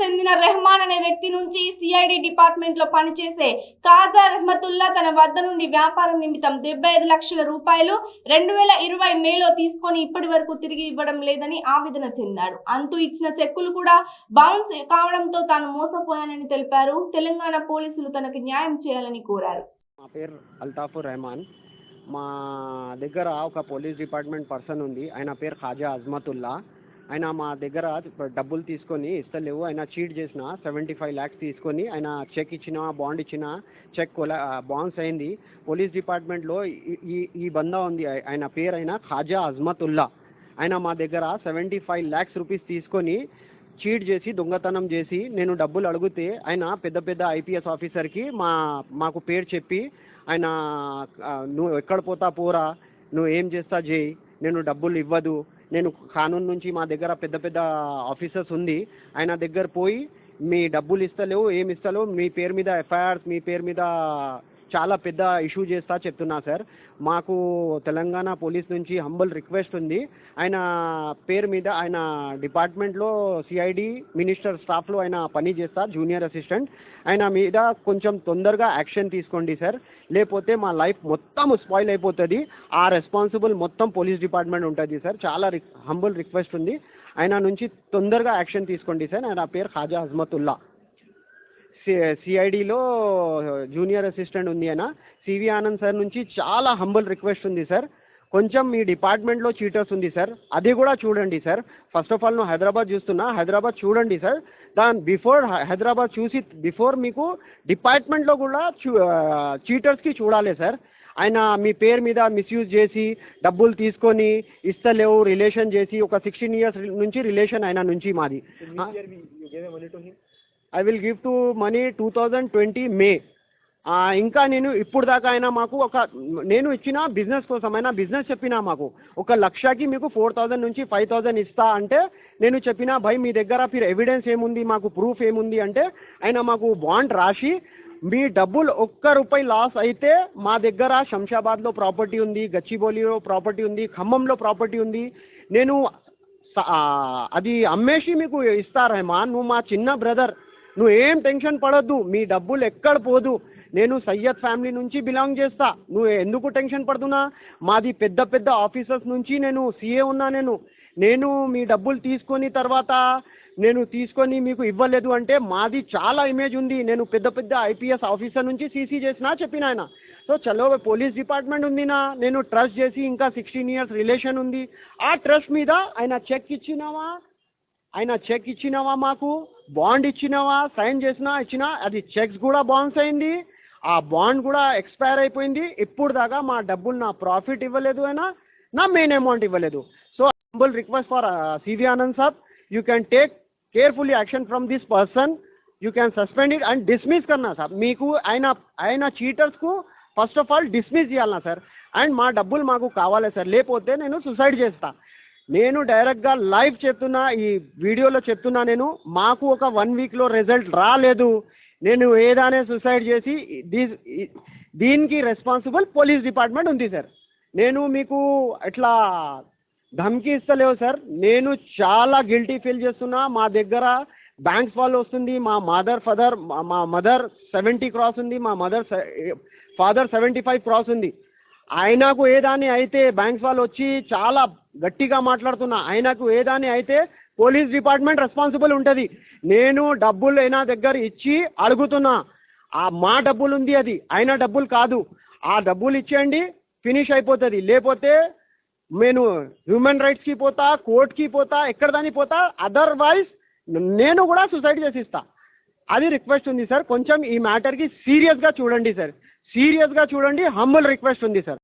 చెందిన రెహమాన్ అనే వ్యక్తి నుంచి సిఐడి డిపార్ట్మెంట్లో పనిచేసే కాజా రెహమతుల్లా తన వద్ద నుండి వ్యాపారం నిమిత్తం డెబ్బై ఐదు లక్షల రూపాయలు రెండు వేల ఇరవై మేలో తీసుకొని ఇప్పటి వరకు తిరిగి ఇవ్వడం లేదని ఆవేదన చెందాడు. అంతూ ఇచ్చిన చెక్కులు కూడా బౌన్స్ కావడంతో తాను మోసపోయానని తెలిపారు. తెలంగాణ పోలీసులు తనకు న్యాయం చేయాలని కోరారు. మా పేరు అల్తాఫుర్ రెహమాన్. మా దగ్గర ఒక పోలీస్ డిపార్ట్మెంట్ పర్సన్ ఉంది. ఆయన పేరు ఖాజా అజ్మతుల్లా. ఆయన మా దగ్గర డబ్బులు తీసుకొని ఇస్తలేవు ఆయన చీట్ చేసిన సెవెంటీ ఫైవ్ ల్యాక్స్ తీసుకొని ఆయన చెక్ ఇచ్చిన బాండ్ ఇచ్చిన చెక్ కొలా బాండ్స్ అయింది. పోలీస్ డిపార్ట్మెంట్లో ఈ- ఈ బందా ఉంది. ఆయన పేరు అయిన ఖాజా అజ్మతుల్లా. ఆయన మా దగ్గర సెవెంటీ ఫైవ్ ల్యాక్స్ రూపీస్ తీసుకొని చీట్ చేసి దొంగతనం చేసి నేను డబ్బులు అడిగితే ఆయన పెద్ద పెద్ద ఐపీఎస్ ఆఫీసర్కి మా మాకు పేరు చెప్పి ఆయన నువ్వు ఎక్కడ పోతా పోరా నువ్వు ఏం చేస్తా చేయి నేను డబ్బులు ఇవ్వదు. నేను కానూన్ నుంచి మా దగ్గర పెద్ద పెద్ద ఆఫీసర్స్ ఉంది. ఆయన దగ్గర పోయి మీ డబ్బులు ఇస్తలేవు ఏమి ఇస్తలేవు. మీ పేరు మీద ఎఫ్ఐఆర్స్ మీ పేరు మీద చాలా పెద్ద ఇష్యూ చేస్తా చెప్తున్నా సార్ మాకు తెలంగాణ పోలీస్ నుంచి హంబల్ రిక్వెస్ట్ ఉంది. ఆయన పేరు మీద ఆయన డిపార్ట్మెంట్లో సిఐడి మినిస్టర్ స్టాఫ్లో ఆయన పని చేస్తా జూనియర్ అసిస్టెంట్ ఆయన మీద కొంచెం తొందరగా యాక్షన్ తీసుకోండి సార్ లేకపోతే మా లైఫ్ మొత్తం స్పాయిల్ అయిపోతుంది. ఆ రెస్పాన్సిబుల్ మొత్తం పోలీస్ డిపార్ట్మెంట్ ఉంటుంది సార్ చాలా రిక్ రిక్వెస్ట్ ఉంది. ఆయన నుంచి తొందరగా యాక్షన్ తీసుకోండి సార్ ఆయన పేరు ఖాజా హజ్మతుల్లా సిఐడిలో జూనియర్ అసిస్టెంట్ ఉంది ఆయన సివి ఆనంద్ సార్ నుంచి చాలా హంబల్ రిక్వెస్ట్ ఉంది సార్. కొంచెం మీ డిపార్ట్మెంట్లో చీటర్స్ ఉంది సార్. అది కూడా చూడండి సార్. ఫస్ట్ ఆఫ్ ఆల్ నువ్వు హైదరాబాద్ చూస్తున్నా హైదరాబాద్ చూడండి సార్. దాని బిఫోర్ హైదరాబాద్ చూసి బిఫోర్ మీకు డిపార్ట్మెంట్లో కూడా చూ చీటర్స్కి చూడాలి సార్. ఆయన మీ పేరు మీద మిస్యూజ్ చేసి డబ్బులు తీసుకొని ఇస్తలేవు రిలేషన్ చేసి ఒక సిక్స్టీన్ ఇయర్స్ నుంచి రిలేషన్ ఆయన నుంచి మాది. I will give to money two thousand twenty May ఇంకా నేను ఇప్పుడు దాకా అయినా మాకు ఒక నేను ఇచ్చిన బిజినెస్ కోసం అయినా బిజినెస్ చెప్పినా మాకు ఒక లక్షకి మీకు ఫోర్ థౌజండ్ నుంచి ఫైవ్ థౌజండ్ ఇస్తా అంటే నేను చెప్పిన భయ్ మీ దగ్గర ఫిర్ ఎవిడెన్స్ ఏముంది? మాకు ప్రూఫ్ ఏముంది? అంటే ఆయన మాకు బాండ్ రాసి మీ డబ్బులు ఒక్క రూపాయి లాస్ అయితే మా దగ్గర శంషాబాద్లో ప్రాపర్టీ ఉంది గచ్చిబౌలిలో ప్రాపర్టీ ఉంది ఖమ్మంలో ప్రాపర్టీ ఉంది. నేను అది అమ్మేసి మీకు ఇస్తారేమా నువ్వు మా చిన్న బ్రదర్ నువ్వు ఏం టెన్షన్ పడొద్దు మీ డబ్బులు ఎక్కడ పోదు. నేను సయ్యద్ ఫ్యామిలీ నుంచి బిలాంగ్ చేస్తా. నువ్వు ఎందుకు టెన్షన్ పడుతున్నా? మాది పెద్ద పెద్ద ఆఫీసర్స్ నుంచి నేను సీఏ ఉన్నా నేను. నేను మీ డబ్బులు తీసుకొని తర్వాత నేను తీసుకొని మీకు ఇవ్వలేదు అంటే మాది చాలా ఇమేజ్ ఉంది. నేను పెద్ద పెద్ద ఐపీఎస్ ఆఫీసర్ నుంచి సీసీ చేసినా చెప్పిన ఆయన. సో చలో పోలీస్ డిపార్ట్మెంట్ ఉంది నా. నేను ట్రస్ట్ చేసి ఇంకా సిక్స్టీన్ ఇయర్స్ రిలేషన్ ఉంది. ఆ ట్రస్ట్ మీద ఆయన చెక్ ఇచ్చినావా? ఆయన చెక్ ఇచ్చినావా మాకు? బాండ్ ఇచ్చినావా? సైన్ చేసినా ఇచ్చినా? అది చెక్స్ కూడా బౌన్స్ అయింది. ఆ బాండ్ కూడా ఎక్స్పైర్ అయిపోయింది. ఇప్పుడు దాకా మా డబ్బులు నా ప్రాఫిట్ ఇవ్వలేదు అయినా నా మెయిన్ అమౌంట్ ఇవ్వలేదు. So humble request for CV Anand Saab you can take carefully action from this person you can suspend it and dismiss కన్నా సార్ మీకు ఆయన ఆయన చీటర్స్కు ఫస్ట్ ఆఫ్ ఆల్ డిస్మిస్ చేయాలన్నా సార్ అండ్ మా డబ్బులు మాకు కావాలి సార్ లేకపోతే నేను సుసైడ్ చేస్తా. నేను డైరెక్ట్గా లైవ్ చెప్తున్నా ఈ వీడియోలో చెప్తున్నా నేను మాకు ఒక వన్ వీక్లో రిజల్ట్ రాలేదు. నేను ఏదానే సూసైడ్ చేసి దీనికి రెస్పాన్సిబుల్ పోలీస్ డిపార్ట్మెంట్ ఉంది సార్ నేను మీకు ఇట్లా ధమ్కి ఇస్తలేవు సార్ నేను చాలా గిల్టీ ఫీల్ చేస్తున్నా. మా దగ్గర బ్యాంక్స్ వాళ్ళు వస్తుంది మా మదర్ ఫాదర్ మా మదర్ సెవెంటీ క్రాస్ ఉంది మా mother father seventy five cross ఉంది. ఆయనకు ఏదాని అయితే బ్యాంక్స్ వాళ్ళు వచ్చి చాలా గట్టిగా మాట్లాడుతున్నా ఆయనకు ఏదాని అయితే పోలీస్ డిపార్ట్మెంట్ రెస్పాన్సిబుల్ ఉంటుంది. నేను డబ్బులు అయినా దగ్గర ఇచ్చి అడుగుతున్నా. ఆ మా డబ్బులు ఉంది అది ఆయన డబ్బులు కాదు. ఆ డబ్బులు ఇచ్చేయండి ఫినిష్ అయిపోతుంది. లేకపోతే నేను హ్యూమన్ రైట్స్కి పోతా కోర్ట్కి పోతా ఎక్కడ దానికి పోతా అదర్వైజ్ నేను కూడా సూసైడ్ చేసిస్తా అది రిక్వెస్ట్ ఉంది సార్. కొంచెం ఈ మ్యాటర్కి సీరియస్గా చూడండి సార్. సీరియస్గా చూడండి హంబుల్ రిక్వెస్ట్ ఉంది సార్.